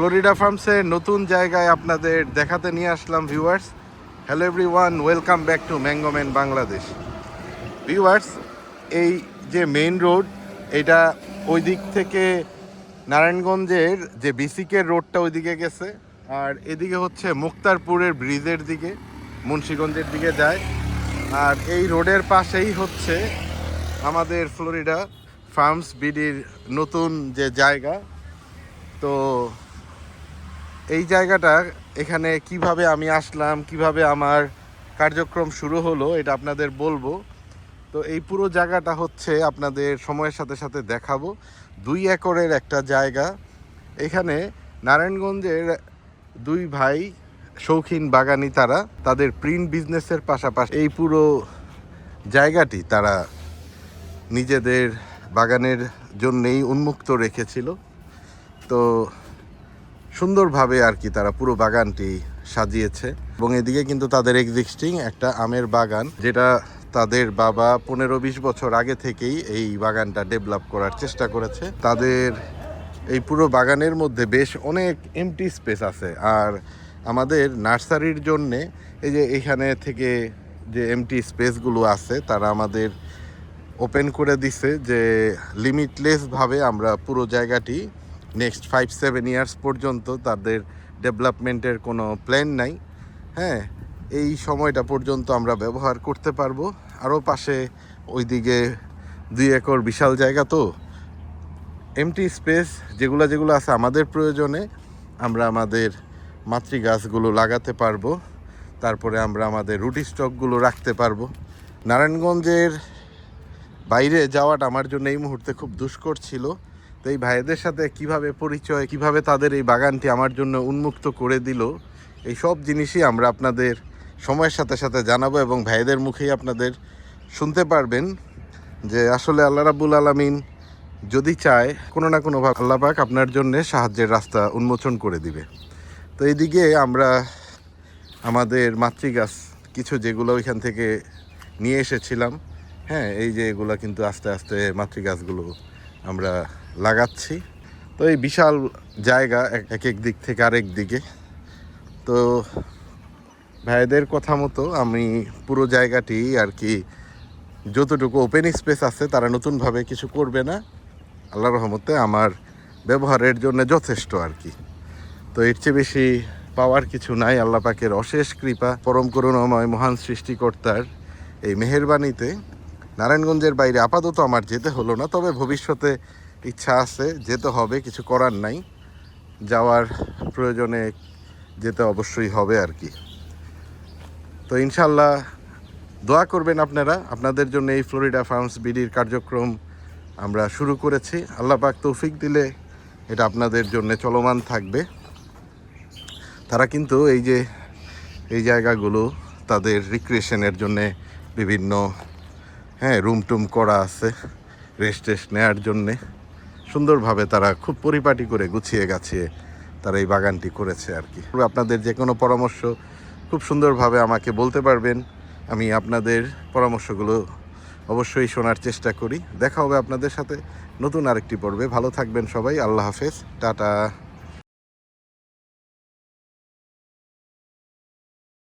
Florida ফার্মসের নতুন জায়গায় আপনাদের দেখাতে নিয়ে আসলাম viewers hello everyone welcome back to mango man Bangladesh viewers এই যে মেইন রোড এটা ওই দিক থেকে নারায়ণগঞ্জের যে বিসিকের রোডটা ওইদিকে গেছে, আর এদিকে হচ্ছে মুক্তারপুরের ব্রিজের দিকে, মুন্সীগঞ্জের দিকে যায়। আর এই রোডের পাশেই হচ্ছে আমাদের ফ্লোরিডা ফার্মস, বিডির নতুন যে জায়গা। তো এই জায়গাটা এখানে কীভাবে আমি আসলাম, কীভাবে আমার কার্যক্রম শুরু হলো, এটা আপনাদের বলব। তো এই পুরো জায়গাটা হচ্ছে আপনাদের সময়ের সাথে সাথে দেখাবো। দুই একরের একটা জায়গা। এখানে নারায়ণগঞ্জের দুই ভাই শৌখিন বাগানি তারা, তাদের প্রিন্ট বিজনেসের পাশাপাশি এই পুরো জায়গাটি তারা নিজেদের বাগানের জন্যেই উন্মুক্ত রেখেছিল। তো সুন্দরভাবে আর কি তারা পুরো বাগানটি সাজিয়েছে। এবং এদিকে কিন্তু তাদের এক্সিস্টিং একটা আমের বাগান, যেটা তাদের বাবা পনেরো বিশ বছর আগে থেকেই এই বাগানটা ডেভেলপ করার চেষ্টা করেছে। তাদের এই পুরো বাগানের মধ্যে বেশ অনেক এমটি স্পেস আছে। আর আমাদের নার্সারির জন্যে এই যে এখানে থেকে যে এমটি স্পেসগুলো আছে, তারা আমাদের ওপেন করে দিছে যে লিমিটলেসভাবে আমরা পুরো জায়গাটি নেক্সট ফাইভ সেভেন ইয়ার্স পর্যন্ত তাদের ডেভেলপমেন্টের কোনো প্ল্যান নাই। হ্যাঁ এই সময়টা পর্যন্ত আমরা ব্যবহার করতে পারব। আরও পাশে ওইদিকে দুই একর বিশাল জায়গা তো। এমটি স্পেস যেগুলো যেগুলো আছে আমাদের প্রয়োজনে আমরা আমাদের মাতৃ গাছগুলো লাগাতে পারব। তারপরে আমরা আমাদের রুটি স্টকগুলো রাখতে পারব। নারায়ণগঞ্জের বাইরে যাওয়াটা আমার জন্য এই মুহূর্তে খুব দুষ্কর ছিল। এই ভাইদের সাথে কীভাবে পরিচয়, কীভাবে তাদের এই বাগানটি আমার জন্য উন্মুক্ত করে দিল, এই সব জিনিসই আমরা আপনাদের সময়ের সাথে সাথে জানাব এবং ভাইদের মুখেই আপনাদের শুনতে পারবেন যে আসলে আল্লাহ রাবুল আলমিন যদি চায়, কোনো না কোনোভাবে আল্লাহ পাক আপনার জন্য সাহায্যের রাস্তা উন্মোচন করে দিবে। তো এইদিকে আমরা আমাদের মাতৃগাছ, কিছু যেগুলো ওইখান থেকে নিয়ে এসেছিলাম। হ্যাঁ এই যে এগুলো কিন্তু আস্তে আস্তে মাতৃগাছগুলো আমরা লাগাচ্ছি। তো এই বিশাল জায়গা এক- এক দিক থেকে আরেক দিকে। তো ভাইদের কথা মতো আমি পুরো জায়গাটি আর কি যতটুকু ওপেন স্পেস আছে তারা নতুনভাবে কিছু করবে না। আল্লাহ রহমতে আমার ব্যবহারের জন্য যথেষ্ট আর কি। তো এর চেয়ে বেশি পাওয়ার কিছু নাই। আল্লাহ পাকের অশেষ কৃপা, পরম করুণাময় মহান সৃষ্টিকর্তার এই মেহেরবানিতে। নারায়ণগঞ্জের বাইরে আপাতত আমার যেতে হলো না, তবে ভবিষ্যতে ইচ্ছা আছে, যেতে হবে, কিছু করার নাই। যাওয়ার প্রয়োজনে যেতে অবশ্যই হবে আর কি। তো ইনশাল্লাহ দোয়া করবেন আপনারা। আপনাদের জন্য এই ফ্লোরিডা ফার্মস বিডির কার্যক্রম আমরা শুরু করেছি। আল্লাহ পাক তৌফিক দিলে এটা আপনাদের জন্য চলমান থাকবে। তারা কিন্তু এই যে, এই জায়গাগুলো তাদের রিক্রিয়েশনের জন্যে বিভিন্ন হ্যাঁ রুম টুম করা আছে, রেস্ট টেস্ট নেওয়ার জন্যে। সুন্দরভাবে তারা খুব পরিপাটি করে গুছিয়ে গাছিয়ে তারা এই বাগানটি করেছে আর কি। আপনাদের যে কোনো পরামর্শ খুব সুন্দরভাবে আমাকে বলতে পারবেন। আমি আপনাদের পরামর্শগুলো অবশ্যই শোনার চেষ্টা করি। দেখা হবে আপনাদের সাথে নতুন আরেকটি পর্বে। ভালো থাকবেন সবাই। আল্লাহ হাফেজ। টাটা।